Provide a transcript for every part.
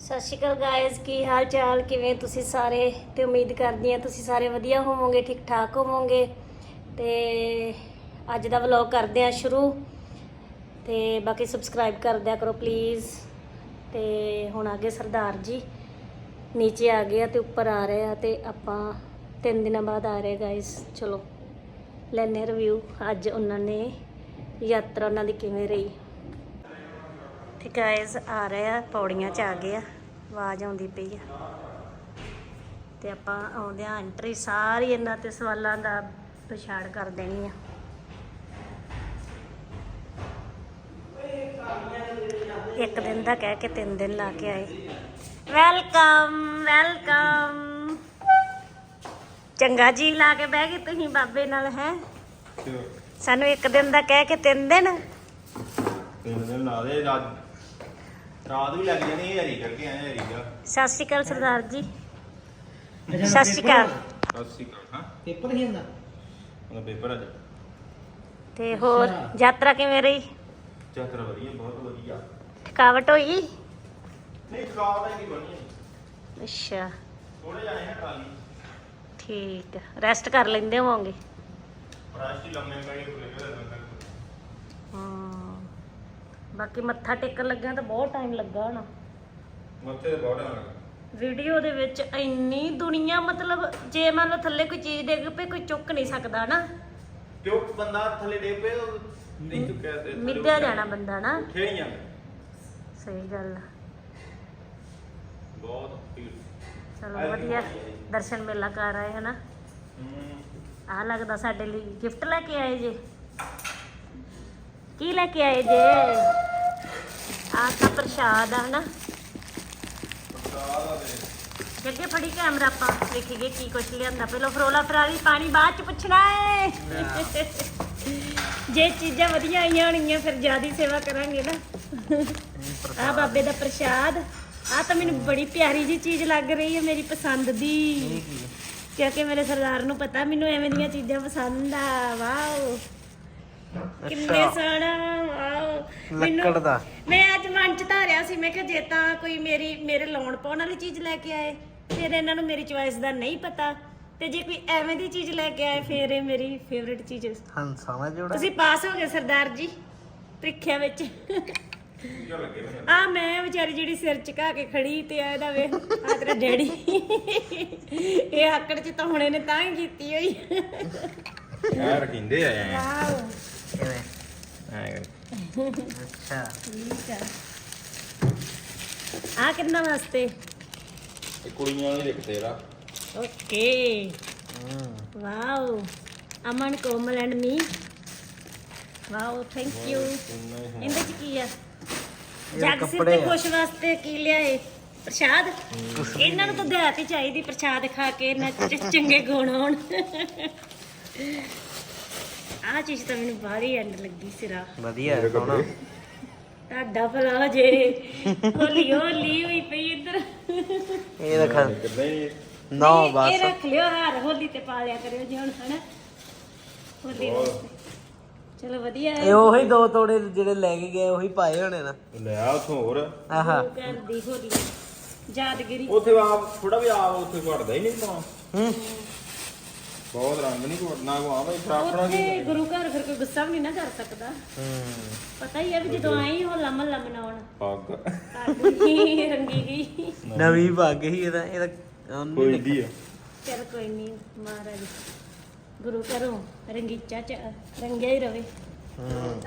ਸਤਿ ਸ਼੍ਰੀ ਅਕਾਲ ਗਾਇਜ਼ ਕੀ ਹਾਲ ਚਾਲ? ਕਿਵੇਂ ਤੁਸੀਂ ਸਾਰੇ? ਤੇ ਉਮੀਦ ਕਰਦੀ ਹਾਂ ਤੁਸੀਂ ਸਾਰੇ ਵਧੀਆ ਹੋਵੋਗੇ ਠੀਕ ਠਾਕ ਹੋਵੋਗੇ। ਤੇ ਅੱਜ ਦਾ ਵਲੌਗ ਕਰਦੇ ਹਾਂ ਸ਼ੁਰੂ। ਤੇ ਬਾਕੀ ਸਬਸਕ੍ਰਾਈਬ ਕਰ ਦਿਆ ਕਰੋ ਪਲੀਜ਼ ਤੇ ਹੁਣ ਆ ਗਏ ਸਰਦਾਰ ਜੀ। ਨੀਚੇ ਆ ਗਏ ਆ ਤੇ ਉੱਪਰ ਆ ਰਹੇ ਆ ਤੇ ਆਪਾਂ ਤਿੰਨ ਦਿਨਾਂ ਬਾਅਦ ਆ ਰਹੇ ਗਾਇਜ਼ ਚਲੋ ਲੈਨੇ ਰਿਵਿਊ ਅੱਜ ਉਹਨਾਂ ਨੇ ਯਾਤਰਾ ਉਹਨਾਂ ਦੀ ਕਿਵੇਂ ਰਹੀ? ਤੇ ਗਾਇਜ਼ ਆ ਰਹੇ ਆ ਪੌੜੀਆਂ 'ਚ ਆ ਗਏ ਆ ਆਵਾਜ਼ ਆਉਂਦੀ ਪਈ ਆ। ਤੇ ਆਪਾਂ ਆਉਂਦੇ ਆ ਐਂਟਰੀ ਸਾਰੀ ਇਹਨਾਂ ਤੇ ਸਵਾਲਾਂ ਦਾ ਪਛਾੜ ਕਰ ਦੇਣੀ ਆ। ਇੱਕ ਦਿਨ ਦਾ ਕਹਿ ਕੇ ਤਿੰਨ ਦਿਨ ਲਾ ਕੇ ਆਏ। ਵੈਲਕਮ ਵੈਲਕਮ ਚੰਗਾ ਜੀ ਲਾ ਕੇ ਬਹਿ ਗਏ ਤੁਸੀਂ ਬਾਬੇ ਨਾਲ ਹੈ? ਸਾਨੂੰ ਇੱਕ ਦਿਨ ਦਾ ਕਹਿ ਕੇ ਤਿੰਨ ਦਿਨ। ਤਿੰਨ ਦਿਨ ਲਾ ਦੇ ਰਾਤ ਰਾਤ ਵੀ ਲੱਗ ਜਾਣੀ ਹੈ ਹਰੀ ਕਰਕੇ ਆਏ ਹਰੀ ਦਾ ਸਤਿ ਸ਼੍ਰੀ ਅਕਾਲ ਸਰਦਾਰ ਜੀ। ਸਤਿ ਸ਼੍ਰੀ ਅਕਾਲ। ਸਤਿ ਸ਼੍ਰੀ ਅਕਾਲ ਹਾਂ। ਪੇਪਰ ਹੀ ਹੁੰਦਾ? ਉਹਦਾ ਪੇਪਰ ਅੱਜ ਤੇ ਹੋਰ ਯਾਤਰਾ ਕਿਵੇਂ ਰਹੀ? ਯਾਤਰਾ ਵਧੀਆ ਬਹੁਤ ਵਧੀਆ। ਥਕਾਵਟ ਹੋਈ? ਨਹੀਂ ਥਕਾਵਟ ਨਹੀਂ ਬਣੀ ਅੱਛਾ। ਥੋੜੇ ਜਾਣੇ ਹੈ ਟਰਾਲੀ। ਠੀਕ ਰੈਸਟ ਕਰ ਲੈਂਦੇ ਹੋਵੋਗੇ? ਰਾਸ਼ਟੀ ਲੰਮੇ ਕੋਲੇ ਲੰਗਰ ਹਾਂ। ਬਾਕੀ ਮੱਥਾ ਟੇਕਣ ਲੱਗਿਆ ਤਾਂ ਬਹੁਤ ਟਾਈਮ ਲੱਗਾ ਹੋਣਾ। ਮੱਥੇ ਤੇ ਬਹੁਤ ਟਾਈਮ ਵੀਡੀਓ ਦੇ ਵਿੱਚ ਇੰਨੀ ਦੁਨੀਆ ਮਤਲਬ ਜੇ ਮੰਨ ਲਓ ਥੱਲੇ ਕੋਈ ਚੀਜ਼ ਡਿੱਗ ਪਈ ਕੋਈ ਚੁੱਕ ਨਹੀਂ ਸਕਦਾ ਨਾ। ਕਿਉਂ ਬੰਦਾ ਥੱਲੇ ਡੇ ਪਏ ਉਹ ਨਹੀਂ ਚੁੱਕਿਆ ਤੇ ਥੱਲੇ ਮਿੱਧਿਆ ਜਾਣਾ ਬੰਦਾ ਨਾ। ਉੱਠਿਆ ਹੀ ਜਾਂਦਾ ਸਹੀ ਗੱਲ ਆ। ਬਹੁਤ ਭੀੜ। ਚਲੋ ਵਧੀਆ ਦਰਸ਼ਨ ਮੇਲਾ ਕਰ ਆਏ ਹਨਾ। ਹੂੰ। ਆ ਲੱਗਦਾ ਸਾਡੇ ਲਈ ਗਿਫਟ ਲੈ ਕੇ ਆਏ ਜੇ। ਕੀ ਲੈ ਕੇ ਆਏ ਜੇ? ਆਹ ਤਾਂ ਪ੍ਰਸ਼ਾਦ ਆ ਹਨਾ? ਜੱਗੇ ਫੜੀ ਕੈਮਰਾ ਆਪਾਂ। ਵੇਖੀਏ ਕੀ ਕੁਛ ਲਿਆਂਦਾ। ਪਹਿਲਾਂ ਫਰੋਲਾ ਫਰਾਰੀ ਪਾਣੀ ਬਾਅਦ ਚ ਪੁੱਛਣਾ ਏ। ਜੇ ਚੀਜ਼ਾਂ ਵਧੀਆ ਆਈਆਂ ਹੋਣਗੀਆਂ ਫਿਰ ਜਿਆਦੀ ਸੇਵਾ ਕਰਾਂਗੇ ਨਾ। ਆ ਬਾਬੇ ਦਾ ਪ੍ਰਸ਼ਾਦ। ਆ ਤਾਂ ਮੈਨੂੰ ਬੜੀ ਪਿਆਰੀ ਜੀ ਚੀਜ਼ ਲੱਗ ਰਹੀ ਹੈ ਮੇਰੀ ਪਸੰਦ ਦੀ। ਕਿਉਂਕਿ ਮੇਰੇ ਸਰਦਾਰ ਨੂੰ ਪਤਾ ਮੈਨੂੰ ਐਵੇਂ ਦੀਆਂ ਚੀਜ਼ਾਂ ਪਸੰਦ ਆ। ਵਾਓ। ਕਿੰਨੇ ਸੋਹਣਾ ਵਾਓ। ਲੱਕੜ ਦਾ। ਮੈਂ ਅੱਜ ਮਨ ਚ ਧਾਰਿਆ ਸੀ ਮੈਂ ਕਿਹਾ ਜੇ ਤਾਂ ਕੋਈ ਮੇਰੀ ਮੇਰੇ ਲਾਉਣ ਪਾਉਣ ਵਾਲੀ ਚੀਜ਼ ਲੈ ਕੇ ਆਏ ਫਿਰ ਇਹਨਾਂ ਨੂੰ ਮੇਰੀ ਚੁਆਇਸ ਦਾ ਨਹੀਂ ਪਤਾ। ਤੇ ਜੇ ਕੋਈ ਐਵੇਂ ਦੀ ਚੀਜ਼ ਲੈ ਕੇ ਆਏ ਫਿਰ ਇਹ ਮੇਰੀ ਫੇਵਰਿਟ ਚੀਜ਼ ਹੰਸਾ ਨਾ ਜੋੜਾ ਤੁਸੀਂ ਪਾਸ ਹੋ ਗਏ ਸਰਦਾਰ ਜੀ ਪ੍ਰੀਖਿਆ ਵਿੱਚ? ਕੀ ਆ ਮੈਂ ਵਿਚਾਰੀ ਜਿਹੜੀ ਸਿਰ ਝੁਕਾ ਕੇ ਖੜੀ ਤੇ ਆ ਇਹਦਾ ਵੇ ਆ ਤੇਰਾ ਡੈਡੀ। ਇਹ ਆਕੜ ਚ ਤਾਂ ਹੁਣੇ ਨੇ ਤਾਂ ਹੀ ਕੀਤੀ ਹੋਈ। ਰਖਿੰਦੇ ਆਏ ਆ। ਵਾਓ। ਅੱਛਾ। ਠੀਕ ਆ। ਆ ਕਿੰਨਾ ਵਾਸਤੇ? ਇਹ ਕੁੜੀਆਂ ਵਾਲੀ ਦੇਖ ਤੇਰਾ। ਓਕੇ। ਹੂੰ। Wow. Aman Komal and me. Wow thank you ਇਹਦੇ ਚ ਕੀ ਆ? ਜੱਗ ਸਿਰ ਕੱਪੜੇ ਤੇ ਖੁਸ਼ ਵਾਸਤੇ ਕੀ ਲਿਆਏ? ਪ੍ਰਸ਼ਾਦ? ਇਹਨਾਂ ਨੂੰ ਤਾਂ ਦਿਹਾਤ ਹੀ ਚਾਹੀਦੀ ਪ੍ਰਸ਼ਾਦ ਖਾ ਕੇ ਇਹਨਾਂ ਚ ਚੰਗੇ ਗੁਣ ਆਉਣ ਆਹ ਚੀਜ਼ ਤਾਂ ਮੈਨੂੰ ਬਾਹਰੀ ਐਂਡ ਲੱਗੀ ਸਿਰਾ। ਵਧੀਆ ਹੈ ਸੋਹਣਾ। ਤੁਹਾਡਾ ਭਲਾ ਹੋ ਜੇ। ਹੋਲੀ ਹੋਲੀ ਹੋਈ ਪਈ ਇੱਧਰ। ਇਹ ਹੀ ਨੋ ਇਹ ਬਸ। ਰੱਖ ਲਿਓ ਹਾਰ ਹੋਲੀ ਤੇ ਪਾ ਲਿਆ ਕਰਿਓ ਜੀ ਹੁਣ ਹਨਾ? ਹੋਲੀ ਵਾਸਤੇ ਚਲੋ ਵਧੀਆ ਹੈ। ਇਹ ਉਹੀ ਦੋ ਤੋੜੇ ਜਿਹੜੇ ਲੈ ਕੇ ਗਏ ਉਹੀ ਪਾਏ ਹੋਣੇ ਨਾ। ਲਿਆ ਉਥੋਂ ਹੋਰ। ਆਹਾ। ਘਰ ਦੀ ਹੋਲੀ। ਯਾਦਗਿਰੀ। ਉੱਥੇ ਆਪ ਥੋੜਾ ਵੀ ਆਪ ਉੱਥੇ ਘਟਦਾ ਹੀ ਨਹੀਂ ਪਾਉਣਾ ਹੂੰ। ਬਹੁਤ ਰੰਗ ਨਹੀਂ ਘਟਣਾ ਕੋ ਆ ਬਈ ਆਪਣਾ ਉੱਥੇ ਗੁਰੂ ਘਰ ਫਿਰ ਕੋਈ ਗੁੱਸਾ ਵੀ ਨਹੀਂ ਨਾ ਕਰ ਸਕਦਾ। ਹੂੰ। ਪਤਾ ਹੀ ਹੈ ਵੀ ਜਦੋਂ ਆਈ ਹੋਲਾ ਮਹੱਲਾ ਮਨਾਉਣ ਪੱਗ। ਸਾਡੀ ਰੰਗੀ ਗਈ ਨਵੀਂ ਭਾਗ ਹੀ ਇਹਦਾ ਇਹਦਾ ਉਹਨੂੰ ਕੋਈ ਦੀ ਆ। ਚਲ ਕੋਈ ਨਹੀਂ ਮਹਾਰਾਜ ਗੁਰੂ ਘਰੋਂ ਰੰਗੀਚਾ ਚ ਰੰਗਿਆ ਹੀ ਰਵੇ। ਹੂੰ।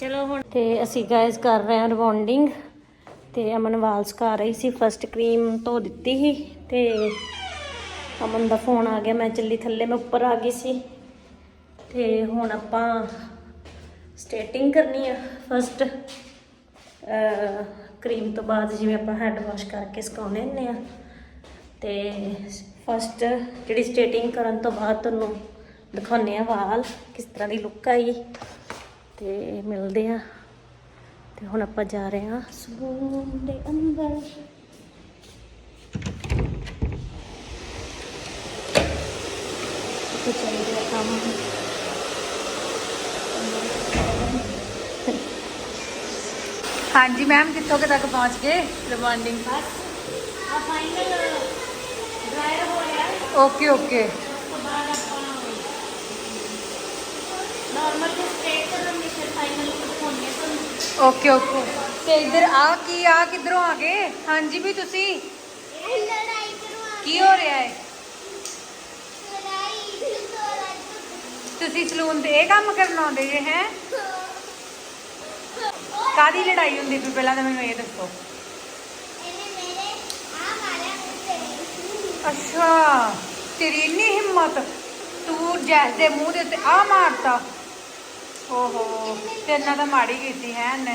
ਚਲੋ ਹੁਣ ਤੇ ਅਸੀਂ ਗਾਇਸ ਕਰ ਰਹੇ ਹਾਂ ਰਿਬੌਂਡਿੰਗ ਤੇ ਅਮਨ ਵਾਲ ਸੁਕਾ ਰਹੀ ਸੀ ਫਸਟ ਕਰੀਮ ਧੋ ਦਿੱਤੀ ਸੀ ਤੇ ਅਮਨ ਦਾ ਫੋਨ ਆ ਗਿਆ, ਮੈਂ ਚੱਲੀ ਥੱਲੇ, ਮੈਂ ਉੱਪਰ ਆ ਗਈ ਸੀ। ਤੇ ਹੁਣ ਆਪਾਂ ਸਟੇਟਿੰਗ ਕਰਨੀ ਆ ਫਸਟ ਕਰੀਮ ਤੋਂ ਬਾਅਦ ਜਿਵੇਂ ਆਪਾਂ ਹੈਡ ਵਾਸ਼ ਕਰਕੇ ਸੁਕਾਉਣੇ ਹੁੰਦੇ ਆ। ਤੇ ਫਸਟ ਜਿਹੜੀ ਸਟੇਟਿੰਗ ਕਰਨ ਤੋਂ ਬਾਅਦ ਤੁਹਾਨੂੰ ਦਿਖਾਉਂਦੇ ਆ ਵਾਲ, ਕਿਸ ਤਰ੍ਹਾਂ ਦੀ ਲੁੱਕ ਆਈ। ਤੇ ਮਿਲਦੇ ਆ। ਤੇ ਹੁਣ ਆਪਾਂ ਜਾ ਰਹੇ ਹਾਂ ਸਲੂਨ ਦੇ ਅੰਦਰ ਤੇ ਚੱਲ ਰਿਹਾ ਕੰਮ ਹਾਂਜੀ ਮੈਮ ਕਿੱਥੋਂ ਕੁ ਤੱਕ ਪਹੁੰਚ ਗਏ ਰਿਮਾਂਡਿੰਗ ਬਸ ਆ ਫਾਈਨਲ ਡਰਾਇਰ ਹੋ ਰਿਹਾ ਓਕੇ ਓਕੇ ਉਸ ਤੋਂ ਬਾਅਦ ਆਪਾਂ ਨਾਰਮਲ ਤੇ ਸਟ੍ਰੇਟ ਕਰਾਂਗੇ ਫਿਰ ਫਾਈਨਲ ਦਿਖਾਉਂਦੇ ਤੁਹਾਨੂੰ ਓਕੇ ਓਕੇ ਤੇ ਇੱਧਰ ਆ ਕੀ ਆ ਕਿੱਧਰੋਂ ਆ ਗਏ ਹਾਂਜੀ ਵੀ ਤੁਸੀਂ ਲੜਾਈ ਕਰਵਾ ਕੀ ਹੋ ਰਿਹਾ ਹੈ ਤੁਸੀਂ ਸਲੂਨ ਤੇ ਇਹ ਕੰਮ ਕਰਨ ਆਉਂਦੇ ਜੇ, ਹੈ? ਕਾਦੀ ਲੜਾਈ ਹੁੰਦੀ ਵੀ ਪਹਿਲਾਂ ਤਾਂ ਮੈਨੂੰ ਇਹ ਦੱਸੋ। ਅੱਛਾ, ਤੇਰੀ ਇੰਨੀ ਹਿੰਮਤ, ਤੂੰ ਜੈਸ ਦੇ ਮੂੰਹ ਦੇ ਉੱਤੇ ਆ ਮਾਰਤਾ। ਓਹੋ, ਤੇਰੇ ਨਾਲ ਤਾਂ ਮਾੜੀ ਕੀਤੀ ਹੈ ਇਹਨੇ।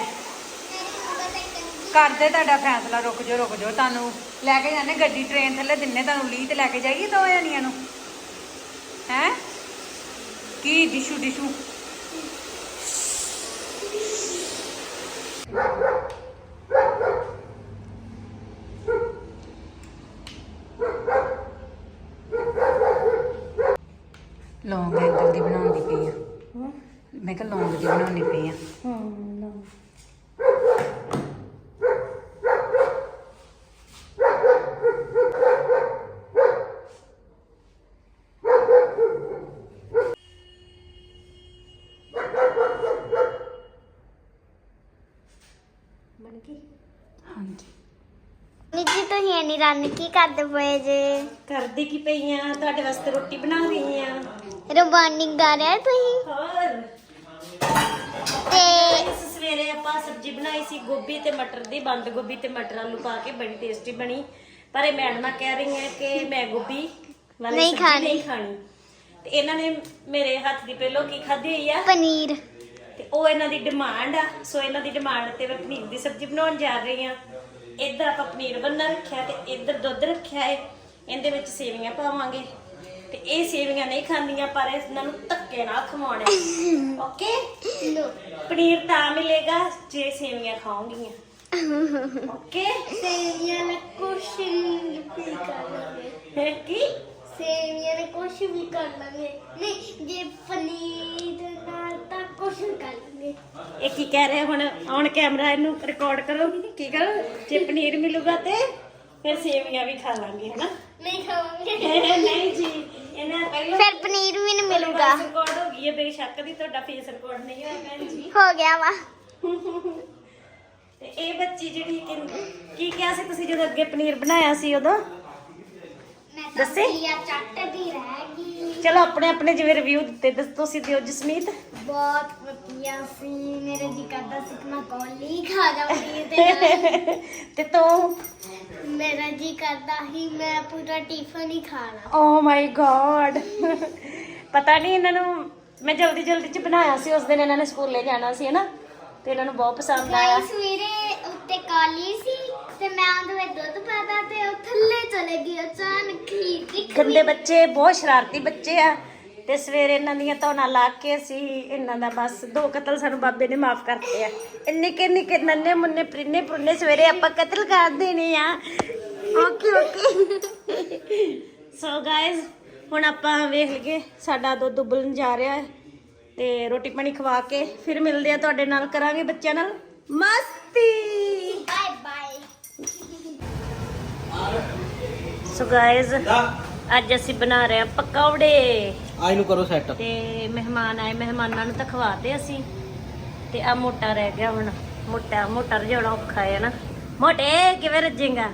ਕਰਦੇ ਤੁਹਾਡਾ ਫੈਸਲਾ ਰੁਕ ਜਾਓ ਰੁਕ ਜਾਓ, ਤੁਹਾਨੂੰ ਲੈ ਕੇ ਜਾਂਦੇ ਗੱਡੀ ਟ੍ਰੇਨ ਥੱਲੇ ਦਿੰਨੇ, ਤੁਹਾਨੂੰ ਲੀਹ ਤੇ ਲੈ ਕੇ ਜਾਈਏ ਦੋ ਜਣੀਆਂ ਨੂੰ। কি ডিসু ডিসু ਤੁਸੀਂ ਇੰਨੀ ਰਨ ਕੀ ਕਰਦੇ ਪਏ ਜੇ? ਕਰਦੀ ਕੀ ਪਈਆਂ ਤੁਹਾਡੇ ਵਾਸਤੇ ਰੋਟੀ ਬਣਾ ਰਹੀ ਆ। ਰਵਾਨਿੰਗ ਕਰ ਰਹੇ ਤੁਸੀਂ? ਹੋਰ? ਤੇ ਇਸ ਸਵੇਰੇ ਆਪਾਂ ਸਬਜ਼ੀ ਬਣਾਈ ਸੀ ਗੋਭੀ ਤੇ ਮਟਰ ਦੀ ਬੰਦ ਗੋਭੀ ਤੇ ਮਟਰ ਆਲੂ ਪਾ ਕੇ ਬੜੀ ਟੇਸਟੀ ਬਣੀ। ਪਰ ਇਹ ਮੈਡਮਾਂ ਕਹਿ ਰਹੀਆਂ ਕਿ ਮੈਂ ਗੋਭੀ ਵਾਲੀ ਨਹੀਂ ਸਬਜ਼ੀ ਖਾਣੀ। ਨਹੀਂ ਖਾਣੀ। ਤੇ ਇਹਨਾਂ ਨੇ ਮੇਰੇ ਹੱਥ ਦੀ ਪਹਿਲੋਂ ਕੀ ਖਾਧੀ ਹੋਈ ਆ? ਪਨੀਰ। ਤੇ ਉਹ ਇਹਨਾਂ ਦੀ ਡਿਮਾਂਡ ਆ। ਸੋ ਇਹਨਾਂ ਦੀ ਡਿਮਾਂਡ ਤੇ ਮੈਂ ਪਨੀਰ ਦੀ ਸਬਜ਼ੀ ਬਣਾਉਣ ਜਾ ਰਹੀ ਆ। ਇੱਧਰ ਆਪਾਂ ਪਨੀਰ ਬੰਨਾ ਰੱਖਿਆ ਤੇ ਇੱਧਰ ਦੁੱਧ ਰੱਖਿਆ ਹੈ ਇਹਦੇ ਵਿੱਚ ਸੇਵੀਆਂ ਪਾਵਾਂਗੇ। ਤੇ ਇਹ ਸੇਵੀਆਂ ਨਹੀਂ ਖਾਂਦੀਆਂ ਪਰ ਇਹਨਾਂ ਨੂੰ ਧੱਕੇ ਨਾਲ ਖਵਾਉਣੇ ਓਕੇ? ਪਨੀਰ ਤਾਂ ਮਿਲੇਗਾ ਜੇ ਸੇਵੀਆਂ ਖਾਓਗੀਆਂ। ਓਕੇ? ਸੇਵੀਆਂ ਨੇ ਕੁਛ ਵੀ ਕਰ ਲਾਂਗੇ ਕੀ? ਸੇਵੀਆਂ ਨੇ ਕੁਛ ਵੀ ਕਰ ਲਾਂਗੇ। ਨਹੀਂ ਜੇ ਪਨੀਰ ਨਾਲ ਤਾਂ ਕੁਛ ਕਰ ਇਹ ਕੀ ਕਹਿ ਰਿਹਾ ਹੁਣ ਔਨ ਕੈਮਰਾ ਇਹਨੂੰ ਰਿਕਾਰਡ ਕਰੋ। ਕੀ ਕਰੋ? ਜੇ ਪਨੀਰ ਮਿਲੂਗਾ ਤੇ ਫਿਰ ਸੇਵੀਆਂ ਵੀ ਖਾ ਲਾਂਗੇ ਹਨਾ? ਨਹੀਂ ਖਾਵਾਂਗੇ। ਨਹੀਂ ਜੀ ਇਹਨਾਂ ਪਹਿਲਾਂ ਫਿਰ ਪਨੀਰ ਵੀ ਨਹੀਂ ਮਿਲੂਗਾ। ਰਿਕਾਰਡ ਹੋ ਗਈ ਹੈ ਬੇਸ਼ੱਕ ਦੀ ਤੁਹਾਡਾ ਫੇਸ ਰਿਕਾਰਡ ਨਹੀਂ ਹੋਇਆ ਭੈਣ ਜੀ। ਹੋ ਗਿਆ ਵਾ। ਤੇ ਇਹ ਬੱਚੀ ਜਿਹੜੀ ਕਿ- ਕੀ ਕਿਹਾ ਸੀ ਤੁਸੀਂ ਜਦੋਂ ਅੱਗੇ ਪਨੀਰ ਬਣਾਇਆ ਸੀ ਉਦੋਂ? ਦੱਸੇ? ਪੀਆ ਚੱਟਦੀ ਰਹਿ ਗਈ। ਚਲੋ ਆਪਣੇ ਆਪਣੇ ਜਿਵੇਂ ਰਿਵਿਊ ਦਿੱਤੇ ਦੱਸ ਤੁਸੀਂ ਦਿਓ ਜਸਮੀਤ। ਬਹੁਤ ਵਧੀਆ ਸੀ ਮੇਰੇ ਜੀ ਕਰਦਾ ਸੀ ਕਿ ਮੈਂ ਕੌਲੀ ਖਾ ਜਾਵਾਂਗੀ ਤੇ ਨਾਲ। ਤੇ ਤੂੰ? ਮੇਰਾ ਜੀ ਕਰਦਾ ਸੀ ਮੈਂ ਪੂਰਾ ਟਿਫਨ ਹੀ ਖਾਣਾ ਓ ਮਾਈ ਗॉड ਪਤਾ ਨਹੀਂ ਇਹਨਾਂ ਨੂੰ ਮੈਂ ਜਲਦੀ ਜਲਦੀ ਚ ਬਣਾਇਆ ਸੀ ਉਸ ਦਿਨ ਇਹਨਾਂ ਨੇ ਸਕੂਲੇ ਜਾਣਾ ਸੀ ਹਨਾ? ਤੇ ਇਹਨਾਂ ਨੂੰ ਬਹੁਤ ਪਸੰਦ ਆਇਆ। ਗਾਈ ਸਵੇਰੇ ਉੱਤੇ ਕਾਲੀ ਸੀ ਤੇ ਮੈਂ ਉਹਦੇ ਵਿੱਚ ਦੁੱਧ ਪਾਤਾ ਤੇ ਉਹ ਥੱਲੇ ਚਲੇ ਗਈ ਅਚਾਨਕ ਹੀ ਦਿਖ ਗੰਦੇ ਬੱਚੇ ਬਹੁਤ ਸ਼ਰਾਰਤੀ ਬੱਚੇ ਆ। ਤੇ ਸਵੇਰੇ ਇਹਨਾਂ ਦੀਆਂ ਧੌਣਾ ਲਾ ਕੇ ਅਸੀਂ ਇਹਨਾਂ ਦਾ ਬਸ ਦੋ ਕਤਲ ਸਾਨੂੰ ਬਾਬੇ ਨੇ ਮਾਫ ਕਰਤੇ ਆ। ਇੰਨੇ ਕਿ ਨਿੱਕੇ ਨੰਨੇ ਮੁੰਨੇ ਪ੍ਰਿੰਨੇ ਪ੍ਰਿੰਨੇ ਸਵੇਰੇ ਆਪਾਂ ਕਤਲ ਕਰ ਦੇਣੇ ਆ। Okay okay. ਸੋ ਗਾਇਜ਼ ਹੁਣ ਆਪਾਂ ਵੇਖ ਲਈਏ ਸਾਡਾ ਦੁੱਧ ਉਬਲਣ ਜਾ ਰਿਹਾ ਹੈ ਤੇ ਰੋਟੀ ਪਾਣੀ ਖਵਾ ਕੇ ਫਿਰ ਮਿਲਦੇ ਆ ਤੁਹਾਡੇ ਨਾਲ ਕਰਾਂਗੇ ਬੱਚਿਆਂ ਨਾਲ। ਮਸਤੀ। ਬਾਏ ਬਾਏ ਸੋ ਗਾਇਜ਼ ਅੱਜ ਅਸੀਂ ਬਣਾ ਰਹੇ ਹਾਂ ਪਕੌੜੇ। ਆਈ ਨੂੰ ਕਰੋ ਸੈੱਟ ਤੇ ਮਹਿਮਾਨ ਆਏ ਮਹਿਮਾਨਾਂ ਨੂੰ ਤਾਂ ਖਵਾਤੇ ਅਸੀਂ। ਤੇ ਆ ਮੋਟਾ ਰਹਿ ਗਿਆ ਹੁਣ। ਮੋਟਾ ਮੋਟਾ ਰਜਾਉਣਾ ਔਖਾ ਹੈ ਨਾ। ਮੋਟੇ ਕਿਵੇਂ ਰੱਜੇਗਾ?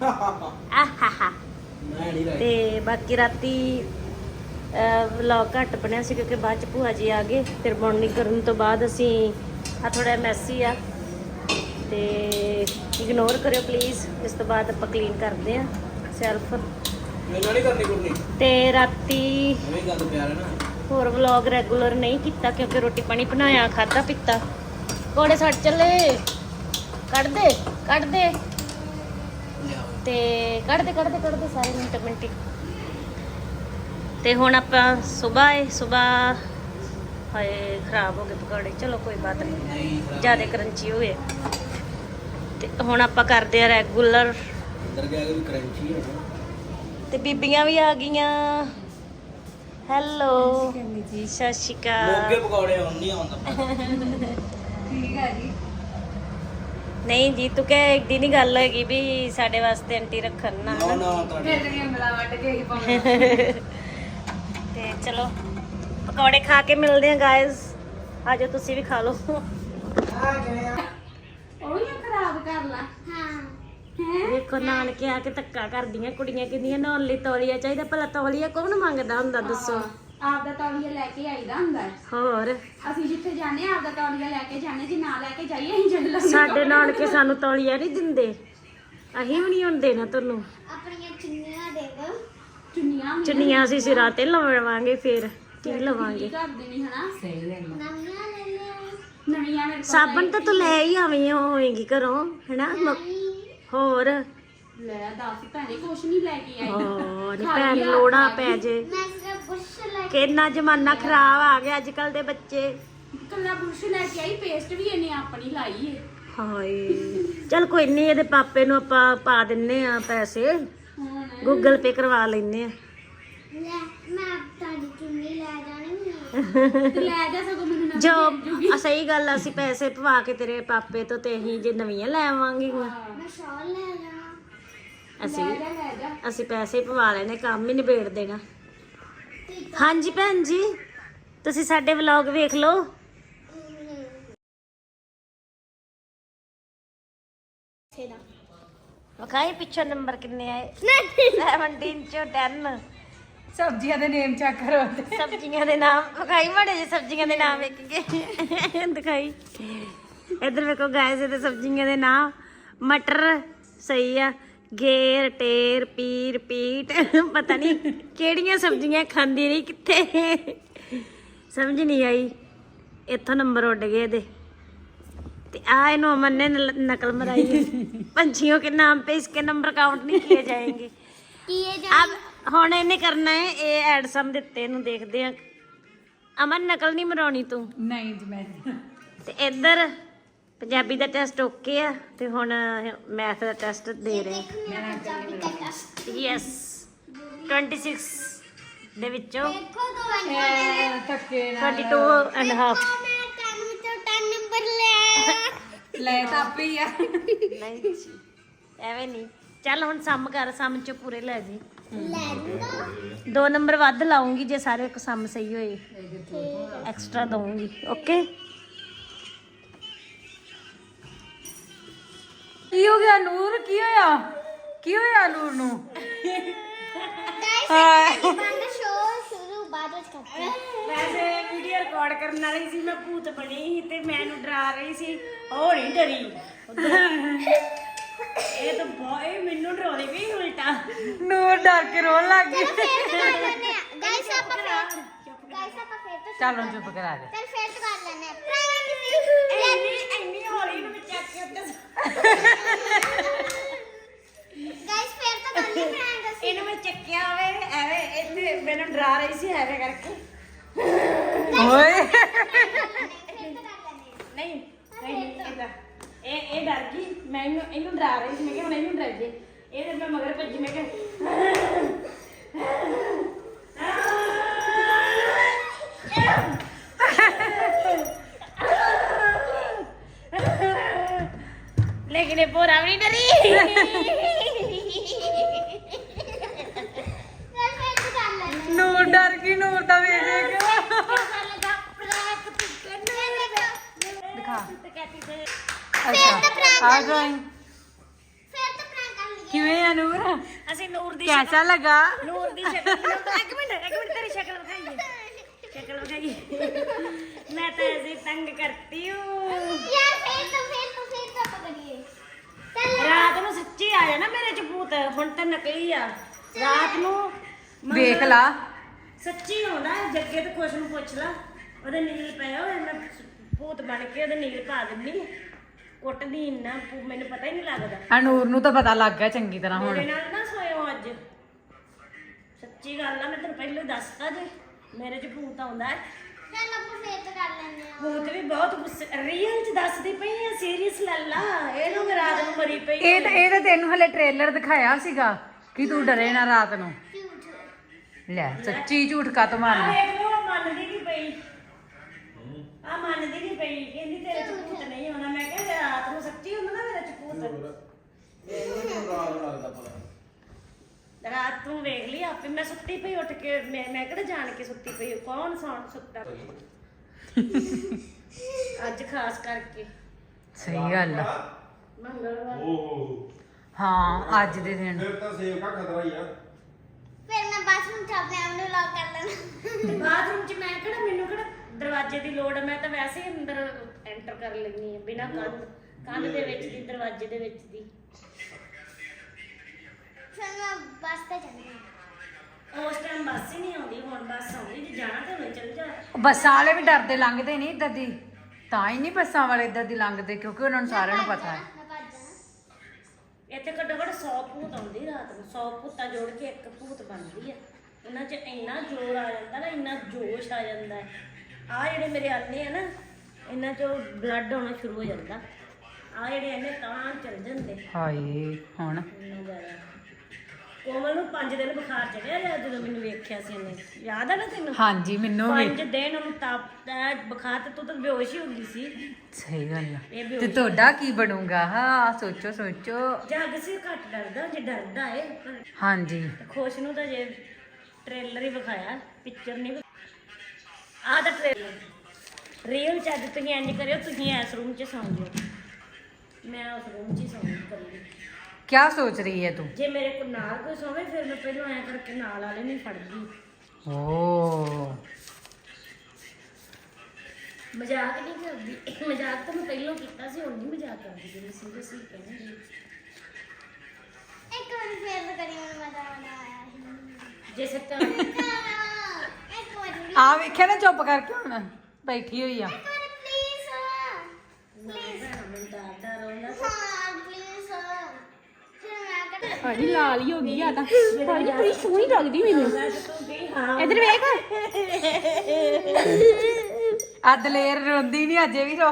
ਆਹਾਹਾ। ਤੇ ਬਾਕੀ ਰਾਤੀ ਵਲੌਗ ਘੱਟ ਬਣਿਆ ਸੀ ਕਿਉਂਕਿ ਬਾਅਦ ਚ ਭੂਆ ਜੀ ਆ ਗਏ। ਫਿਰ ਬੌਂਡਿੰਗ ਕਰਨ ਤੋਂ ਬਾਅਦ ਅਸੀਂ ਆ ਥੋੜਾ ਮੈਸੀ ਆ। ਤੇ ਇਗਨੋਰ ਕਰਿਓ ਪਲੀਜ਼ ਇਸ ਤੋਂ ਬਾਅਦ ਆਪਾਂ ਕਲੀਨ ਕਰਦੇ ਆ ਸੈਲਫ ਤੇ ਰਾਤੀ ਹੋਰ ਵਲੌਗ ਰੈਗੂਲਰ ਨਹੀਂ ਕੀਤਾ ਕਿਉਂਕਿ ਰੋਟੀ ਪਾਣੀ ਬਣਾਇਆ ਖਾਦਾ ਪੀਤਾ। ਕੋੜੇ ਸੜ ਚੱਲੇ। ਕੱਢ ਦੇ ਕੱਢ ਦੇ। ਤੇ ਕੱਢ ਦੇ ਕੱਢ ਦੇ ਕੱਢ ਦੇ ਸਾਰੇ ਮਿੰਟ ਮਿੰਟੀ ਤੇ ਹੁਣ ਆਪਾਂ ਸਵੇਰ ਹੈ ਸਵੇਰ ਹਾਏ ਖਰਾਬ ਹੋ ਗਏ ਪਕੌੜੇ। ਚਲੋ ਕੋਈ ਬਾਤ ਨਹੀਂ ਜ਼ਿਆਦਾ ਕਰੰਚੀ ਹੋ ਗਏ। ਤੇ ਹੁਣ ਆਪਾਂ ਕਰਦੇ ਆ ਰੈਗੂਲਰ ਅੰਦਰ ਗਿਆ ਵੀ ਕਰੰਚੀ ਹੈ। ਤੇ ਬੀਬੀਆਂ ਵੀ ਆ ਗਈਆਂ। ਹੈਲੋ ਸਤਿ ਸ਼੍ਰੀ ਮੋਗੇ ਅਕਾਲ ਪਕੌੜੇ ਹੁਣ ਨਹੀਂ ਆਉਂਦਾ। ਠੀਕ ਹੈ ਜੀ। ਨਹੀਂ ਜੀ ਤੂੰ ਕਹਿ ਇੱਕ ਦਿਨ ਹੀ ਗੱਲ ਹੈਗੀ ਵੀ ਸਾਡੇ ਵਾਸਤੇ ਆਂਟੀ ਰੱਖਣ ਨਾ ਨਾ ਨਾ ਤੁਹਾਡੇ। ਫਿਰ ਮਿਲਾ ਵੱਟ ਕੇ ਹੀ ਪਾਉਣਾ ਤੇ ਚਲੋ ਪਕੌੜੇ ਖਾ ਕੇ ਮਿਲਦੇ ਆ ਗਾਇਜ਼ ਆਜੋ ਤੁਸੀਂ ਵੀ ਖਾ ਲਓ। ਉਹ ਹੀ ਖਰਾਬ ਕਰ ਲਾ। ਵੇਖੋ ਨਾਨਕੇ ਆ ਕੇ ਧੱਕਾ ਕਰਦੀਆਂ ਕੁੜੀਆਂ ਕਿੰਨੀਆਂ ਨੌਨ ਲਈ ਤੌਲੀਆ ਚਾਹੀਦਾ ਭਲਾ ਤੌਲੀਆ ਕੌਣ ਮੰਗਦਾ ਹੁੰਦਾ ਦੱਸੋ? ਆਪਦਾ ਤੌਲੀਆ ਲੈ ਕੇ ਆਈਦਾ ਹੁੰਦਾ ਹੈ। ਹੋਰ? ਅਸੀਂ ਜਿੱਥੇ ਜਾਂਦੇ ਆ ਆਪਦਾ ਤੌਲੀਆ ਲੈ ਕੇ ਜਾਂਦੇ ਜੇ ਨਾ ਲੈ ਕੇ ਜਾਈਏ ਅਸੀਂ ਲਾਂਗੇ ਸਾਡੇ ਨਾਨਕੇ ਸਾਨੂੰ ਤੌਲੀਆ ਨਹੀਂ ਦਿੰਦੇ। ਅਸੀਂ ਵੀ ਨਹੀਂ ਹੁਣ ਦੇਣਾ ਤੁਹਾਨੂੰ। ਆਪਣੀਆਂ ਚੁੰਨੀਆਂ ਦੇ ਦੋ ਚੁੰਨੀਆਂ ਵੀ ਚੁੰਨੀਆਂ ਅਸੀਂ ਸਿਰਾਂ ਤੇ ਲਵਾਵਾਂਗੇ ਫੇਰ ਕੀ ਲਵਾਂਗੇ? ਘਰ ਦੇ ਨਹੀਂ ਹਨਾ? ਨਵੀਆਂ ਲੈ ਲਿਆ ਨਵੀਆਂ ਮੇਰੇ ਕੋਲ ਸਾਬਣ ਤਾਂ ਤੂੰ ਲੈ ਹੀ ਆਵੀਂ ਹੋਏਗੀ ਘਰੋਂ ਹੈਨਾ? ਮ- ਹੋਰ? ਲੈ ਦੱਸ ਭੈਣੇ ਕੁਛ ਨਹੀਂ ਲੈ ਕੇ ਆਈ। ਹੋਰ ਭੈਣ ਲੋੜਾ ਪੈ ਜੇ। ਮੈਂ ਸਿਰਫ ਬੁਰਸ਼ ਲੈ ਕਿੰਨਾ ਜ਼ਮਾਨਾ ਖਰਾਬ ਆ ਗਿਆ ਅੱਜ ਕੱਲ ਦੇ ਬੱਚੇ। ਕੱਲਾ ਬੁਰਸ਼ ਲੈ ਕੇ ਆਈ ਪੇਸਟ ਵੀ ਇਹਨੇ ਆਪਣੀ ਲਾਈ ਏ। ਹਾਏ ਚਲ ਕੋਈ ਨਹੀਂ ਇਹਦੇ ਪਾਪੇ ਨੂੰ ਆਪਾਂ ਪਾ ਦਿੰਨੇ ਆ ਪੈਸੇ। ਹੁਣ ਗੂਗਲ ਪੇ ਕਰਵਾ ਲੈਨੇ ਆ। ਲੈ ਮੈਂ ਤੁਹਾਡੀ ਚੁੰਨੀ ਲੈ ਤੇ ਲੈ ਜਾ ਸਗੋਂ ਮੈਨੂੰ। ਆ ਸਹੀ ਗੱਲ ਆ, ਅਸੀਂ ਪੈਸੇ ਪਵਾ ਕੇ ਤੇਰੇ ਪਾਪੇ ਤੋਂ ਤੇ ਅਸੀਂ ਜੇ ਨਵੀਆਂ ਲੈ ਆਵਾਂਗੇ ਮੈਂ ਸ਼ਾਲ ਲੈ ਅਸੀਂ ਲੈ ਜਾ ਲੈ ਜਾ। ਅਸੀਂ ਪੈਸੇ ਪਵਾ ਲੈਣੇ ਕੰਮ ਹੀ ਨਿਬੇੜ ਦੇਣਾ। ਹਾਂਜੀ ਭੈਣ ਜੀ ਤੁਸੀਂ ਸਾਡੇ ਵਲੌਗ ਵੇਖ ਲਓ। ਵਿਖਾਈ ਪਿੱਛੋਂ ਨੰਬਰ ਕਿੰਨੇ ਆਏ? 17 ਚੋਂ 10 ਸਬਜ਼ੀਆਂ ਦੇ ਨੇਮ ਚੈੱਕ ਕਰੋ ਤੇ ਸਬਜ਼ੀਆਂ ਦੇ ਨਾਮ ਵਿਖਾਈ ਮਾੜੇ ਜੇ ਸਬਜ਼ੀਆਂ ਦੇ ਨਾਮ ਵੇਖ ਕੇ ਦਿਖਾਈ ਇੱਧਰ ਵੇਖੋ ਗਾਇਸ ਇਹਦੇ ਸਬਜ਼ੀਆਂ ਦੇ ਨਾਮ ਮਟਰ ਸਹੀ ਆ ਗੇਰ ਟੇਰ ਪੀਰ ਪੀਟ ਪਤਾ ਨਹੀਂ ਕਿਹੜੀਆਂ ਸਬਜ਼ੀਆਂ ਖਾਂਦੀ ਰਹੀ ਕਿੱਥੇ ਸਮਝ ਨਹੀਂ ਆਈ ਇੱਥੋਂ ਨੰਬਰ ਉੱਡ ਗਏ ਇਹਦੇ ਤੇ ਆ ਇਹਨੂੰ ਅਮਨ ने नल- नकल मराई है पंछियों के नाम पे इसके नंबर काउंट नहीं किए जाएंगे ਕੀ ਇਹ ਜਾ ਅਬ ਹੁਣ ਇਹਨੇ ਕਰਨਾ ਹੈ ਇਹ ਐਡ ਸਮ ਦਿੱਤੇ ਇਹਨੂੰ ਦੇਖਦੇ ਆ ਅਮਨ ਨਕਲ ਨਹੀਂ ਮਰਾਉਣੀ ਤੂੰ? ਨਹੀਂ ਜੀ ਮੈਂ ਤੇ ਇੱਧਰ ਪੰਜਾਬੀ ਦਾ ਟੈਸਟ ਓਕੇ ਆ ਤੇ ਹੁਣ ਮੈਥ ਦਾ ਟੈਸਟ ਦੇ ਰਹੇ ਦਾ ਟੈਸਟ ਯੈਸ 26 ਦੇ ਵਿੱਚੋਂ। ਦੇਖੋ ਤੁਹਾਨੂੰ ਧੱਕੇ 22 ਐਂਡ ਹਾਫ ਮੈਂ 10 ਵਿੱਚੋਂ 10 ਨੰਬਰ ਲੈ ਲੈ ਤਾਂ ਆਪੇ ਹੀ ਆ। ਨਹੀਂ ਐਵੇਂ ਨਹੀਂ। ਚੱਲ ਹੁਣ ਸਮ ਕਰ ਸਮ ਚ ਪੂਰੇ ਲੈ ਜੀ। ਦੋ ਨੰਬਰ ਵੱਧ ਲਾਉਂਗੀ ਜੇ ਸਾਰੇ ਇੱਕ ਸਮ ਸਹੀ ਹੋਏ। ਐਕਸਟਰਾ ਦਊਂਗੀ ਓਕੇ ਕੀ ਹੋ ਗਿਆ ਨੂਰ? ਕੀ ਹੋਇਆ? ਕੀ ਹੋਇਆ ਨੂਰ ਨੂੰ। ਵੈਸੇ ਵੀਡੀਓ ਰਿਕਾਰਡ ਕਰਨ ਵਾਲੀ ਸੀ ਮੈਂ ਭੂਤ ਬਣੀ ਸੀ ਤੇ ਮੈਨੂੰ ਡਰਾ ਰਹੀ ਸੀ। ਉਹ ਨਹੀਂ ਡਰੀ। ਇਹ ਤਾਂ ਬਹੁਤ ਮੈਨੂੰ ਡਰਾਉਂਦੀ ਵੀ ਉਲਟਾ। ਨੂਰ ਡਰ ਕੇ ਰੋਣ ਲੱਗ ਗਈ। ਚਲੋ ਫੇਰ ਤੋਂ ਕਰ ਲੈਂਦੇ ਆ। ਗਾਇਸ ਆਪਾਂ ਫੇਰ ਗਾਇਸ ਆਪਾਂ ਫੇਰ ਤੋਂ ਚੱਲ ਹੁਣ ਚੁੱਪ ਕਰਾ ਦੇ। ਚਲ ਫੇਰ ਤੋਂ ਕਰ ਆ। ਪ੍ਰੈਂਕ ਇੰਨੀ ਹੌਲੀ ਨੂੰ ਚੱਕ ਕੇ ਉੱਤੇ ਗਾਇਸ ਫੇਰ ਤੋਂ ਕਰ ਲਈ ਪ੍ਰੈਂਕ ਇਹਨੂੰ ਮੈਂ ਚੱਕਿਆ ਹੋਵੇ ਐਵੇਂ ਇੱਥੇ ਮੈਨੂੰ ਡਰਾ ਰਹੀ ਸੀ ਐਵੇਂ ਕਰਕੇ। ਓਏ। ਨਹੀਂ ਨਹੀਂ ਇਹਦਾ ਇਹ ਇਹ ਡਰ ਗਈ। ਮੈਂ ਇਹਨੂੰ ਇਹਨੂੰ ਡਰਾ ਰਹੀ ਸੀ। ਮੈਂ ਕਿਹਾ ਹੁਣ ਇਹਨੂੰ ਡਰ ਜੇ। ਇਹ ਫਿਰ ਮੈਂ ਮਗਰ ਭੱਜੀ ਮੈਂ ਕਿਹਾ ਲੇਕਿਨ ਇਹ ਪੂਰਾ ਵੀ ਨਹੀਂ ਡਰੀ। ਨੂਰ ਡਰ ਗਈ ਨੂਰ ਦਾ ਵੀ ਅੱਛਾ। ਆ ਡਰਾਇੰਗ ਫੇਰ ਤੋਂ ਪ੍ਰੈਂਕ ਕਰ ਲਈਏ ਕਿਵੇਂ ਆ ਨੂਰ? ਅਸੀਂ ਨੂਰ ਦੀ ਕੈਸਾ ਲਗਾ? ਨੂਰ ਦੀ ਸ਼ਕਲ ਇੱਕ ਮਿੰਟ ਇੱਕ ਮਿੰਟ ਤੇਰੀ ਸ਼ਕਲ ਦਿਖਾਈਏ ਸ਼ਕਲ ਦਿਖਾਈਏ ਮੈਂ ਤਾਂ ਐਸੇ ਤੰਗ ਕਰਤੀ ਹੂੰ ਯਾਰ ਫੇਰ ਤੋਂ ਫੇਰ ਤੋਂ ਫੇਰ ਤੋਂ ਪਕੜੀਏ ਚੱਲ। ਰਾਤ ਨੂੰ ਸੱਚੀ ਆ ਜਾਣਾ ਮੇਰੇ ਚ ਭੂਤ। ਹੁਣ ਤਾਂ ਨਕਲੀ ਆ। ਰਾਤ ਨੂੰ ਮੰਗਲ- ਵੇਖ ਲਾ। ਸੱਚੀ ਆਉਂਦਾ ਜੱਗੇ ਤੇ ਖੁਸ਼ ਨੂੰ ਪੁੱਛ ਲਾ। ਉਹਦੇ ਨੀਲ ਪਏ ਹੋਏ ਮੈਂ ਭੂਤ ਬਣ ਕੇ ਉਹਦੇ ਨੀਲ ਪਾ ਦਿੰਨੀ। ਕੁੱਟਦੀ ਇੰਨਾ ਮੈਨੂੰ ਪਤਾ ਹੀ ਨਹੀਂ ਲੱਗਦਾ। ਆ ਨੂਰ ਨੂੰ ਤਾਂ ਪਤਾ ਲੱਗ ਗਿਆ ਚੰਗੀ ਤਰ੍ਹਾਂ ਹੁਣ। ਮੇਰੇ ਨਾਲ ਨਾ ਸੋਇਓ ਅੱਜ। ਸੱਚੀ ਗੱਲ ਆ ਮੈਂ ਤੈਨੂੰ ਪਹਿਲਾਂ ਹੀ ਦੱਸਤਾ ਜੇ। ਮੇਰੇ ਚ ਭੂਤ ਆਉਂਦਾ ਹੈ। ਚੱਲ ਆਪਾਂ ਫੇਰ ਤੋਂ ਕਰ ਲੈਂਦੇ ਆ ਭੂਤ ਵੀ ਬਹੁਤ ਗੁੱਸੇ ਰੀਅਲ ਚ ਦੱਸਦੀ ਪਈ ਆ ਸੀਰੀਅਸ ਲੱਲਾ। ਇਹਨੂੰ ਵੀ ਰਾਤ ਨੂੰ ਮਰੀ ਪਈ ਇਹ ਤਾਂ ਇਹ ਤਾਂ ਤੈਨੂੰ ਹਲੇ ਟ੍ਰੇਲਰ ਦਿਖਾਇਆ ਸੀਗਾ ਕਿ ਤੂੰ ਡਰੇ ਨਾ ਰਾਤ ਨੂੰ। ਲੈ ਸੱਚੀ ਝੂਠ ਕਾ ਮਾਰਨਾ। ਵੇਖ ਲਓ ਉਹ ਮੰਨਦੀ ਨਹੀਂ ਪਈ ਆ ਮੰਨਦੀ ਨਹੀਂ ਪਈ ਕਹਿੰਦੀ ਤੇਰੇ ਚ ਭੂਤ ਨਹੀਂ ਆਉਣਾ ਮੈਂ ਕਿਹਾ ਜੇ ਰਾਤ ਨੂੰ ਸੱਚੀ ਹੁੰਦਾ ਨਾ ਮੇਰੇ ਪਤਾ ਮੈਨੂੰ ਰਾਤ ਲੱਗਦਾ ਪਤਾ ਰਾਤ ਨੂੰ ਵੇਖ ਲਈ ਆਪੇ ਮੈਂ ਸੁੱਤੀ ਪਈ ਉੱਠ ਕੇ ਮੈਂ ਮੈਂ ਕਿਹੜਾ ਜਾਣ ਕੇ ਸੁੱਤੀ ਪਈ ਕੌਣ ਸੌਣ ਸੁੱਤਾ ਅੱਜ ਖਾਸ ਕਰਕੇ। ਸਹੀ ਗੱਲ ਆ। ਮੰਗਲਵਾਰ। ਓਹ। ਹਾਂ ਅੱਜ ਦੇ ਦਿਨ। ਫਿਰ ਤਾਂ ਸੇਵ ਦਾ ਖਤਰਾ ਹੀ ਆ। ਫਿਰ ਮੈਂ ਬਾਥਰੂਮ ਚ ਆਪਣੇ ਆਪ ਨੂੰ ਲੌਕ ਕਰ ਲੈਣਾ ਤੇ ਬਾਥਰੂਮ 'ਚ ਮੈਂ ਕਿਹੜਾ ਮੈਨੂੰ ਕਿਹੜਾ ਦਰਵਾਜ਼ੇ ਦੀ ਲੋੜ ਹੈ ਮੈਂ ਤਾਂ ਵੈਸੇ ਹੀ ਅੰਦਰ ਐਂਟਰ ਕਰ ਲੈਂਦੀ ਹਾਂ ਬਿਨਾਂ ਕੰਧ ਕੰਧ ਦੇ ਵਿੱਚ ਦੀ ਦਰਵਾਜ਼ੇ ਦੇ ਵਿੱਚ ਦੀ। ਫਿਰ ਮੈਂ ਬੱਸ ਤੇ ਜਾਂਦੀ ਹਾਂ। ਉਸ ਟਾਈਮ ਬੱਸ ਹੀ ਨਹੀਂ ਆਉਂਦੀ ਹੁਣ ਬੱਸ ਆਉਂਦੀ ਜੇ ਜਾਣਾ ਤਾਂ ਹੁਣੇ ਚੱਲ ਜਾ ਬੱਸਾਂ ਵਾਲੇ ਵੀ ਡਰਦੇ ਲੰਘਦੇ ਨਹੀਂ ਇਦਾਂ ਦੀ। ਤਾਂ ਹੀ ਨਹੀਂ ਬੱਸਾਂ ਵਾਲੇ ਇਦਾਂ ਦੀ ਲੰਘਦੇ ਕਿਉਂਕਿ ਉਹਨਾਂ ਨੂੰ ਸਾਰਿਆਂ ਨੂੰ ਪਤਾ ਹੈ। ਮੈਂ ਭੱਜ ਜਾਣਾ। ਇੱਥੇ ਘੱਟੋ ਘੱਟ 100 ਭੂਤ ਆਉਂਦੀ ਰਾਤ ਨੂੰ 100 ਭੂਤਾਂ ਜੋੜ ਕੇ ਇੱਕ ਭੂਤ ਬਣਦੀ ਹੈ ਉਹਨਾਂ 'ਚ ਇੰਨਾ ਜ਼ੋਰ ਆ ਜਾਂਦਾ ਨਾ ਇੰਨਾ ਜੋਸ਼ ਆ ਜਾਂਦਾ ਹੈ। ਆ ਜਿਹੜੇ ਮੇਰੇ ਆਨੇ ਆ ਨਾ ਇਹਨਾਂ 'ਚੋਂ ਬਲੱਡ ਆਉਣਾ ਸ਼ੁਰੂ ਹੋ ਜਾਂਦਾ। ਆ ਜਿਹੜੇ ਇਹਨੇ ਤਾਂ ਚੱਲ ਜਾਂਦੇ। ਹਾਏ ਹੁਣ। ਇੰਨਾ ਜ਼ਿਆਦਾ। ਕੋਮਲ ਨੂੰ 5 ਦਿਨ ਬੁਖਾਰ ਚੜਿਆ ਰਿਹਾ ਜਦੋਂ ਮੈਨੂੰ ਵੇਖਿਆ ਸੀ ਇਹਨੇ ਯਾਦ ਆ ਨਾ ਤੈਨੂੰ? ਹਾਂਜੀ ਮੈਨੂੰ ਵੀ। ਪੰਜ ਦਿਨ ਉਹਨੂੰ ਤਾਪ ਐ ਬੁਖਾਰ ਤੇ ਤੂੰ ਤਾਂ ਬੇਹੋਸ਼ ਹੀ ਹੋ ਗਈ ਸੀ। ਸਹੀ ਗੱਲ ਆ। ਇਹ ਤੇ ਬੇਹੋਸ਼ ਤੁਹਾਡਾ ਕੀ ਬਣੂਗਾ? ਹਾਂ ਸੋਚੋ ਸੋਚੋ। ਜੱਗ ਸੀ ਘੱਟ ਡਰਦਾ ਜੇ ਡਰਦਾ ਏ ਪਰ ਹਾਂਜੀ। ਖੁਸ਼ ਨੂੰ ਤਾਂ ਜੇ ਟ੍ਰੇਲਰ ਹੀ ਵਿਖਾਇਆ ਪਿਕਚਰ ਨਹੀਂ ਆ ਤਾਂ ਟ੍ਰੇਲਰ ਰੀਅਲ ਚ ਅੱਜ ਤੁਸੀਂ ਇੰਜ ਕਰਿਓ ਤੁਸੀਂ ਇਸ ਰੂਮ 'ਚ ਸੌਂ ਜਾਓ। ਮੈਂ ਉਸ ਰੂਮ 'ਚ ਹੀ ਸੌਂ ਕਰੂੰਗੀ ਕੀ ਸੋਚ ਰਹੀ ਹੈ ਤੂੰ ਜੇ ਮੇਰੇ ਕੋਲ ਨਾਲ ਕੋਈ ਸੋਵੇ ਫਿਰ ਮੈਂ ਪਹਿਲਾਂ ਐਂ ਕਰਕੇ ਨਾਲ ਵਾਲੇ ਨਹੀਂ ਫੜਦੀ ਓ ਮਜ਼ਾਕ ਨਹੀਂ ਕਰਦੀ ਮਜ਼ਾਕ ਤਾਂ ਮੈਂ ਪਹਿਲਾਂ ਕੀਤਾ ਸੀ ਹੁਣ ਨਹੀਂ ਮਜ਼ਾਕ ਕਰਦੀ ਜਿਹੜੀ ਸੀਰੀਅਸਲੀ ਕਹਿੰਦੀ ਇੱਕ ਵਾਰੀ ਫੇਰ ਤਾਂ ਕਰੀ ਮੈਨੂੰ ਮਜ਼ਾ ਆਉਣਾ ਆਇਆ ਸੀ ਜੇ ਸੱਤਾ ਇੱਕ ਵਾਰੀ ਆ ਵੇਖਿਆ ਨਾ ਚੁੱਪ ਕਰਕੇ ਹੁਣ ਬੈਠੀ ਹੋਈ ਆ ਇੱਕ ਵਾਰੀ ਪਲੀਜ਼ ਨਾ ਭੈਣਾ ਮੈਨੂੰ ਡਰ ਡਰ ਆਉਂਦਾ ਹਾਂ ਪਲੀਜ਼ ਭਾਜੀ ਲਾਲ ਹੀ ਹੋ ਗਈ ਆ ਤਾਂ। ਭਾਜੀ ਬੜੀ ਸੋਹਣੀ ਲੱਗਦੀ ਮੈਨੂੰ। ਇਧਰ ਵੇਖ। ਆ ਦਲੇਰ ਰੋਂਦੀ ਨਹੀਂ ਅਜੇ ਵੀ ਰੋ।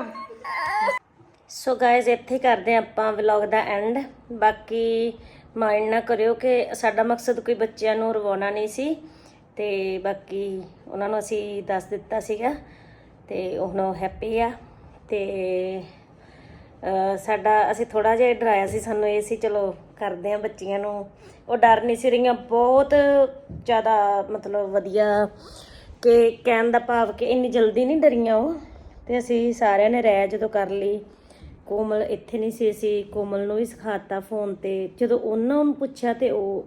ਸੋ ਗਾਇਜ਼ ਇੱਥੇ ਕਰਦੇ ਹਾਂ ਆਪਾਂ ਵਲੌਗ ਦਾ ਐਂਡ ਬਾਕੀ ਮਾਈਂਡ ਨਾ ਕਰਿਓ ਕਿ ਸਾਡਾ ਮਕਸਦ ਕੋਈ ਬੱਚਿਆਂ ਨੂੰ ਰਵਾਉਣਾ ਨਹੀਂ ਸੀ। ਤੇ ਬਾਕੀ ਉਹਨਾਂ ਨੂੰ ਅਸੀਂ ਦੱਸ ਦਿੱਤਾ ਸੀਗਾ। ਤੇ ਹੁਣ ਉਹ ਹੈਪੀ ਆ। ਤੇ ਸਾਡਾ ਅਸੀਂ ਥੋੜਾ ਜਿਹਾ ਡਰਾਇਆ ਸੀ ਸਾਨੂੰ ਇਹ ਸੀ ਚਲੋ ਕਰਦੇ ਆ ਬੱਚੀਆਂ ਨੂੰ। ਉਹ ਡਰ ਨਹੀਂ ਸੀ ਰਹੀਆਂ, ਬਹੁਤ ਜ਼ਿਆਦਾ ਮਤਲਬ ਵਧੀਆ ਕਿ ਕਹਿਣ ਦਾ ਭਾਵ ਕਿ ਇੰਨੀ ਜਲਦੀ ਨਹੀਂ ਡਰੀਆਂ ਉਹ। ਤੇ ਅਸੀਂ ਸਾਰਿਆਂ ਨੇ ਰਹਿ ਜਦੋਂ ਕਰ ਲਈ, ਕੋਮਲ ਇੱਥੇ ਨਹੀਂ ਸੀ, ਅਸੀਂ ਕੋਮਲ ਨੂੰ ਵੀ ਸਿਖਾਤਾ ਫੋਨ ਤੇ। ਜਦੋਂ ਉਹਨਾਂ ਨੂੰ ਪੁੱਛਿਆ ਤੇ ਉਹ,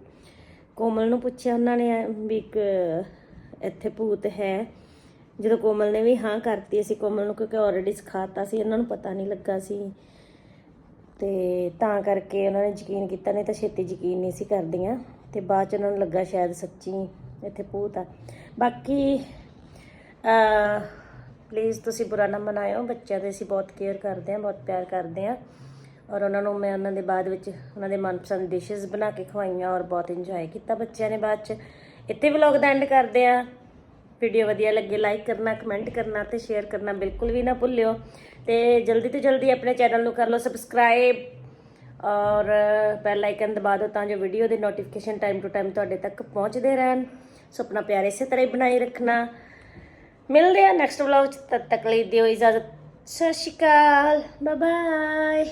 ਕੋਮਲ ਨੂੰ ਪੁੱਛਿਆ ਉਹਨਾਂ ਨੇ ਵੀ ਇੱਕ ਇੱਥੇ ਭੂਤ ਹੈ। ਜਦੋਂ ਕੋਮਲ ਨੇ ਵੀ ਹਾਂ ਕਰਤੀ, ਅਸੀਂ ਕੋਮਲ ਨੂੰ ਕਿਉਂਕਿ ਆਲਰੇਡੀ ਸਿਖਾਤਾ ਸੀ ਇਹਨਾਂ ਨੂੰ ਪਤਾ ਨਹੀਂ ਲੱਗਾ ਸੀ। ਤੇ ਤਾਂ ਕਰਕੇ ਉਹਨਾਂ ਨੇ ਯਕੀਨ ਕੀਤਾ, ਨਹੀਂ ਤਾਂ ਛੇਤੀ ਯਕੀਨ ਨਹੀਂ ਸੀ ਕਰਦੀਆਂ ਤੇ ਬਾਅਦ ਚ ਉਹਨਾਂ ਨੂੰ ਲੱਗਾ ਸ਼ਾਇਦ ਸੱਚੀ ਇੱਥੇ ਭੂਤ ਆ। ਬਾਕੀ ਪਲੀਜ਼ ਤੁਸੀਂ ਬੁਰਾ ਨਾ ਮਨਾਇਓ, ਬੱਚਿਆਂ ਦੇ ਅਸੀਂ ਬਹੁਤ ਕੇਅਰ ਕਰਦੇ ਹਾਂ, ਬਹੁਤ ਪਿਆਰ ਕਰਦੇ ਹਾਂ ਔਰ ਉਹਨਾਂ ਨੂੰ ਮੈਂ ਉਹਨਾਂ ਦੇ ਬਾਅਦ ਵਿੱਚ ਉਹਨਾਂ ਦੇ ਮਨਪਸੰਦ ਡਿਸ਼ਸ ਬਣਾ ਕੇ ਖਵਾਈਆਂ ਔਰ ਬਹੁਤ ਇੰਜੋਏ ਕੀਤਾ ਬੱਚਿਆਂ ਨੇ ਬਾਅਦ ਚ। ਇੱਥੇ ਵਲੌਗ ਦਾ ਐਂਡ ਕਰਦੇ ਆ ਵੀਡੀਓ ਵਧੀਆ ਲੱਗੇ ਲਾਈਕ ਕਰਨਾ ਕਮੈਂਟ ਕਰਨਾ ਤੇ ਸ਼ੇਅਰ ਕਰਨਾ ਬਿਲਕੁਲ ਵੀ ਨਾ ਭੁੱਲਿਓ। ਤੇ ਜਲਦੀ ਤੋਂ ਜਲਦੀ ਆਪਣੇ ਚੈਨਲ ਨੂੰ ਕਰ ਲਓ ਸਬਸਕ੍ਰਾਈਬ ਔਰ ਬੈਲ ਆਈਕਨ ਦਬਾ ਦਿਓ ਤਾਂ ਜੋ ਵੀਡੀਓ ਦੇ ਨੋਟੀਫਿਕੇਸ਼ਨ ਟਾਈਮ ਟੂ ਟਾਈਮ ਤੁਹਾਡੇ ਤੱਕ ਪਹੁੰਚਦੇ ਰਹਿਣ। ਸੋ ਆਪਣਾ ਪਿਆਰ ਇਸੇ ਤਰ੍ਹਾਂ ਹੀ ਬਣਾਈ ਰੱਖਣਾ। ਮਿਲਦੇ ਆ ਨੈਕਸਟ ਵਲੌਗ ਚ, ਤਦ ਤੱਕ ਲਈ ਦਿਓ ਇਜਾਜ਼ਤ। ਸਤਿ ਸ਼੍ਰੀ ਅਕਾਲ ਬਾਏ ਬਾਏ